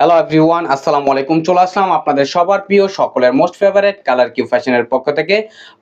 Hello everyone আসসালামু আলাইকুম চলে আসলাম আপনাদের সবার প্রিয় সকলের মোস্ট ফেভারিট কালার কিউ ফ্যাশনের পক্ষ থেকে।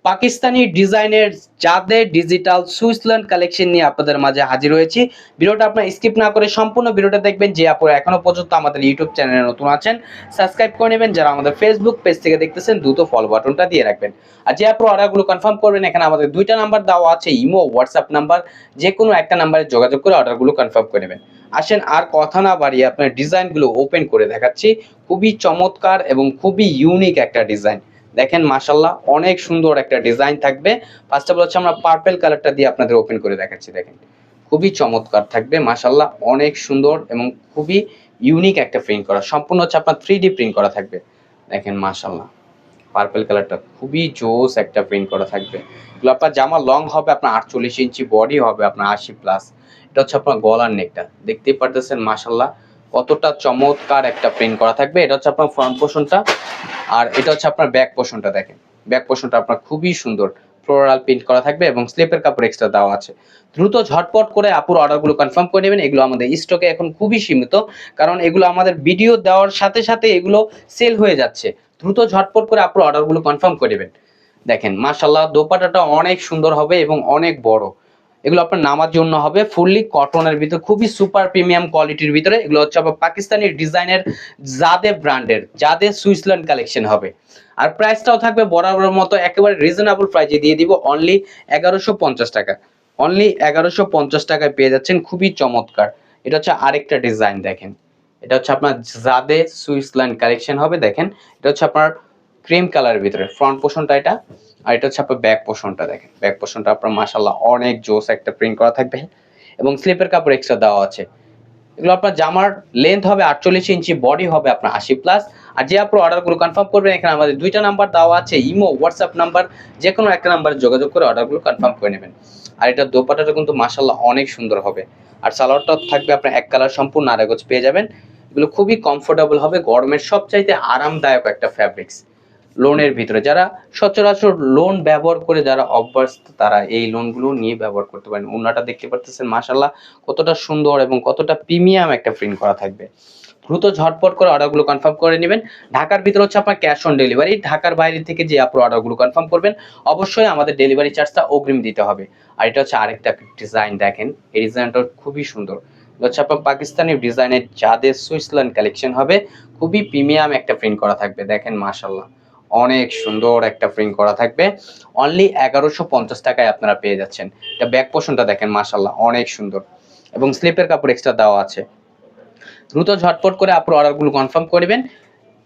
পাকিস্তানি ডিজাইনের যাদের ডিজিটাল সুইসল্যান্ড কালেকশন নিয়ে আপনাদের মাঝে হাজির হয়েছি। ভিডিওটা আপনার স্কিপ না করে সম্পূর্ণ ভিডিওটা দেখবেন যে আপনারা এখনও পর্যন্ত আমাদের ইউটিউব চ্যানেলে নতুন আছেন। সাবস্ক্রাইব করে নেবেন। যারা আমাদের ফেসবুক পেজ থেকে দেখতেছেন, দ্রুত ফলো বাটনটা দিয়ে রাখবেন। আর যে আপনার অর্ডারগুলো কনফার্ম করবেন, এখানে আমাদের দুইটা নাম্বার দেওয়া আছে ইমো হোয়াটসঅ্যাপ নাম্বার যে কোনো একটা নাম্বারে যোগাযোগ করে অর্ডারগুলো কনফার্ম করে নেবেন। আসেন, আর কথা না বাড়িয়ে আপনার ডিজাইনগুলো ওপেন করে দেখাচ্ছি। খুবই চমৎকার এবং খুবই ইউনিক একটা ডিজাইন দেখেন মাশাল্লাহ অনেক সুন্দর একটা ডিজাইন থাকবে। ফার্স্ট অফ অল হচ্ছে আমরা পার্পেল কালারটা দিয়ে আপনাদের ওপেন করে দেখাচ্ছি, দেখেন। খুবই চমৎকার থাকবে মাশাল্লাহ অনেক সুন্দর এবং খুবই ইউনিক একটা প্রিন্ট করা। সম্পূর্ণ হচ্ছে আপনার থ্রি প্রিন্ট করা থাকবে। দেখেন মাশাল্লাহ পার্পেল কালারটা খুবই জোস একটা প্রিন্ট করা থাকবে। এগুলো আপনার জামা লং হবে, আপনার আটচল্লিশ ইঞ্চি বডি হবে, আপনার আশি প্লাস এটা হচ্ছে আপনার গলার নেকটা দেখতেই পারতেছেন মাসাল্লাহ কতটা চমৎকার একটা প্রিন্ট করা থাকবে। এটা হচ্ছে আপনার ফ্রন্ট পোর্শনটা আর এটা হচ্ছে আপনার ব্যাক পোর্শনটা দেখেন। ব্যাক পোর্শনটা আপনার খুবই সুন্দর। ফ্লোরাল প্রিন্ট করা থাকবে এবং স্লিপের কাপড় এক্সট্রা দেওয়া আছে। দ্রুত ঝটপট করে আপুর অর্ডারগুলো কনফার্ম করে নেবেন। এগুলো আমাদের স্টকে এখন খুবই সীমিত, কারণ এগুলো আমাদের ভিডিও দেওয়ার সাথে সাথে এগুলো সেল হয়ে যাচ্ছে। দ্রুত ঝটপট করে আপুর অর্ডারগুলো কনফার্ম করে নেবেন। দেখেন মাশাল্লাহ দোপাটাটা অনেক সুন্দর হবে এবং অনেক বড়। এগুলো আপনার নামার জন্য হবে ফুললি কটনের ভিতরে, খুবই সুপার প্রিমিয়াম কোয়ালিটির ভিতরে। এগুলো হচ্ছে আপনার পাকিস্তানি ডিজাইনের জাদে ব্র্যান্ডের জাদে সুইসল্যান্ড কালেকশন হবে। আর প্রাইসটাও থাকবে বরাবর মতো, একেবারে রিজনেবল প্রাইসে দিয়ে দিব অনলি এগারোশো পঞ্চাশ টাকা। অনলি এগারোশো পঞ্চাশ টাকায় পেয়ে যাচ্ছেন, খুবই চমৎকার। এটা হচ্ছে আরেকটা ডিজাইন দেখেন। এটা হচ্ছে আপনার জাদে সুইসল্যান্ড কালেকশন হবে, দেখেন। এটা হচ্ছে আপনার ক্রিম কালারের ভিতরে ফ্রন্ট পোর্শনটা এটা। আর এটা হচ্ছে আপনার ব্যাক পোর্শনটা দেখেন। ব্যাক পোর্শনটা আপনার মাশাল্লাহ অনেক জোস একটা প্রিন্ট করা থাকবে। এবং স্লিপের কাপড় এক্সট্রা দেওয়া আছে। এগুলো আপনার জামার লেন্থ হবে আটচল্লিশ ইঞ্চি বডি হবে আপনার আশি প্লাস আর যে আপনার অর্ডারগুলো কনফার্ম করবেন, এখানে আমাদের দুইটা নাম্বার দেওয়া আছে, ইমো হোয়াটসঅ্যাপ নাম্বার যে কোনো একটা নাম্বারে যোগাযোগ করে অর্ডারগুলো কনফার্ম করে নেবেন। আর এটা দোপাটাটা কিন্তু মাশাল্লাহ অনেক সুন্দর হবে। আর সালোয়ারটা থাকবে আপনার এক কালার সম্পূর্ণ আরেগজ পেয়ে যাবেন। এগুলো খুবই কমফোর্টেবল হবে, গরমের সবচাইতে আরামদায়ক একটা ফ্যাব্রিক্স লোনের ভিতরে। যারা সচরাচর লোন ব্যবহার করে যারা অভ্যস্ত, তারা এই লোনগুলো নিয়ে ব্যবহার করতে পারেন। ওনাটা দেখতে পারতেছেন মাশাল্লাহ কতটা সুন্দর এবং কতটা প্রিমিয়াম একটা প্রিন্ট করা থাকবে। দ্রুত ঝটপট করে অর্ডারগুলো কনফার্ম করে নেবেন। ঢাকার ভিতরে হচ্ছে আপনার ক্যাশ অন ডেলিভারি ঢাকার বাইরে থেকে যে আপনার অর্ডারগুলো কনফার্ম করবেন, অবশ্যই আমাদের ডেলিভারি চার্জটা অগ্রিম দিতে হবে। আর এটা হচ্ছে আরেকটা ডিজাইন দেখেন। এই ডিজাইনটা খুবই সুন্দর। হচ্ছে আপনার পাকিস্তানি ডিজাইনের যাদের সুইসল্যান্ড কালেকশন হবে, খুবই প্রিমিয়াম একটা প্রিন্ট করা থাকবে। দেখেন মাশাল্লাহ অনেক সুন্দর একটা প্রিন্ট করা থাকবে। অনলি এগারোশো পঞ্চাশ টাকায় আপনারা পেয়ে যাচ্ছেন। এটা ব্যাক পোর্শনটা দেখেন মাশাল্লাহ অনেক সুন্দর। এবং স্লিপের কাপড় এক্সট্রা দেওয়া আছে। দ্রুত ঝটপট করে আপনার অর্ডারগুলো কনফার্ম করবেন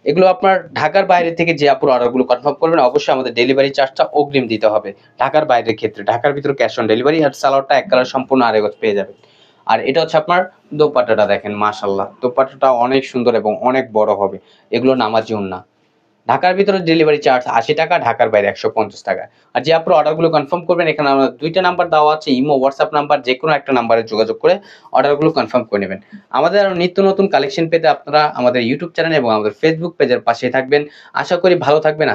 এগুলো আপনার ঢাকার বাইরে থেকে যে আপুর অর্ডারগুলো কনফার্ম করবেন, অবশ্যই আমাদের ডেলিভারি চার্জটা অগ্রিম দিতে হবে। ঢাকার বাইরের ক্ষেত্রে, ঢাকার ভিতরে ক্যাশ অন ডেলিভারি আর সালোয়ারটা এক কালার সম্পূর্ণ আরেগজ পেয়ে যাবেন। আর এটা হচ্ছে আপনার দোপাটাটা দেখেন মাশাল্লাহ দোপাটাটা অনেক সুন্দর এবং অনেক বড় হবে। এগুলো নামাজি না ঢাকার ভিতরে ডেলিভারি চার্জ আশি টাকা, ঢাকার বাইরে একশো পঞ্চাশ টাকা। আর যে আপনার অর্ডারগুলো কনফার্ম করবেন, এখানে আমরা দুইটা নাম্বার দেওয়া আছে, ইমো হোয়াটসঅ্যাপ নাম্বার যে কোনো একটা নাম্বারে যোগাযোগ করে অর্ডারগুলো কনফার্ম করে নেবেন। আমাদের আরও নিত্য নতুন কালেকশন পেতে আপনারা আমাদের ইউটিউব চ্যানেল এবং আমাদের ফেসবুক পেজের পাশে থাকবেন। আশা করি ভালো থাকবেন